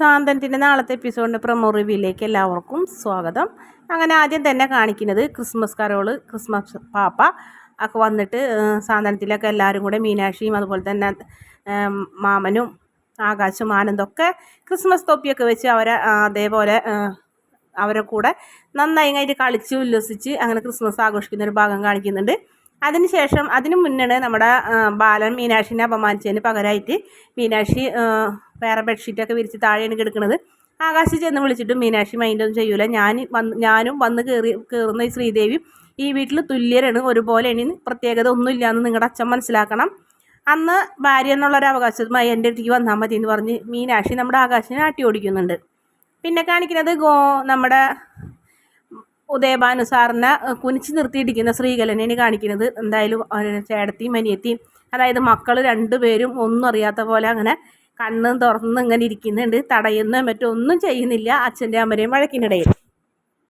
സാന്തനത്തിന്റെ നാളത്തെ എപ്പിസോഡിന്റെ പ്രമോ റിവ്യൂയിലേക്ക് എല്ലാവർക്കും സ്വാഗതം. അങ്ങനെ ആദ്യം തന്നെ കാണിക്കുന്നത് ക്രിസ്മസ് കരോൾ ക്രിസ്മസ് പാപ്പ ഒക്കെ വന്നിട്ട് സാന്തനത്തിലൊക്കെ എല്ലാവരും കൂടെ മീനാക്ഷിയും അതുപോലെ തന്നെ മാമനും ആകാശും ആനന്ദൊക്കെ ക്രിസ്മസ് തൊപ്പിയൊക്കെ വെച്ച് അവരെ അതേപോലെ അവരെ കൂടെ നന്നായി കഴിഞ്ഞിട്ട് കളിച്ച് ഉല്ലസിച്ച് അങ്ങനെ ക്രിസ്മസ് ആഘോഷിക്കുന്ന ഒരു ഭാഗം കാണിക്കുന്നുണ്ട്. അതിനുശേഷം അതിന് മുന്നേ നമ്മുടെ ബാലൻ മീനാക്ഷിനെ അപമാനിച്ചതിന് പകരമായിട്ട് മീനാക്ഷി വേറെ ബെഡ്ഷീറ്റൊക്കെ വിരിച്ച് താഴെയാണ് കിടക്കുന്നത് ആകാശ് ചെന്ന് വിളിച്ചിട്ട് മീനാക്ഷി മൈൻഡൊന്നും ചെയ്യൂല. ഞാൻ വന്ന് ഞാനും വന്ന് കയറി കയറുന്ന ഈ ശ്രീദേവി ഈ വീട്ടിൽ തുല്യരാണ്. ഒരുപോലെ ഇനി പ്രത്യേകത ഒന്നുമില്ല എന്ന് നിങ്ങളുടെ അച്ഛൻ മനസ്സിലാക്കണം. അന്ന് ഭാര്യ എന്നുള്ളൊരു അവകാശമായി എന്റെ അടുത്തേക്ക് വന്നാൽ മതി എന്ന് പറഞ്ഞ് മീനാക്ഷി നമ്മുടെ ആകാശിനെ ആട്ടി ഓടിക്കുന്നുണ്ട്. പിന്നെ കാണിക്കുന്നത് ഗോ നമ്മുടെ ഉദയഭാനു സാറിനെ കുനിച്ച് നിർത്തിയിട്ടിരിക്കുന്ന ശ്രീകലനെയാണ് കാണിക്കുന്നത്. എന്തായാലും ചേട്ടത്തിയും അനിയത്തിയും അതായത് മക്കൾ രണ്ടുപേരും ഒന്നും അറിയാത്ത പോലെ അങ്ങനെ കണ്ണും തുറന്ന് ഇങ്ങനെ ഇരിക്കുന്നുണ്ട്. തടയുന്ന മറ്റൊന്നും ചെയ്യുന്നില്ല. അച്ഛന്റെ അമ്മരെയും വഴക്കിനിടയിൽ.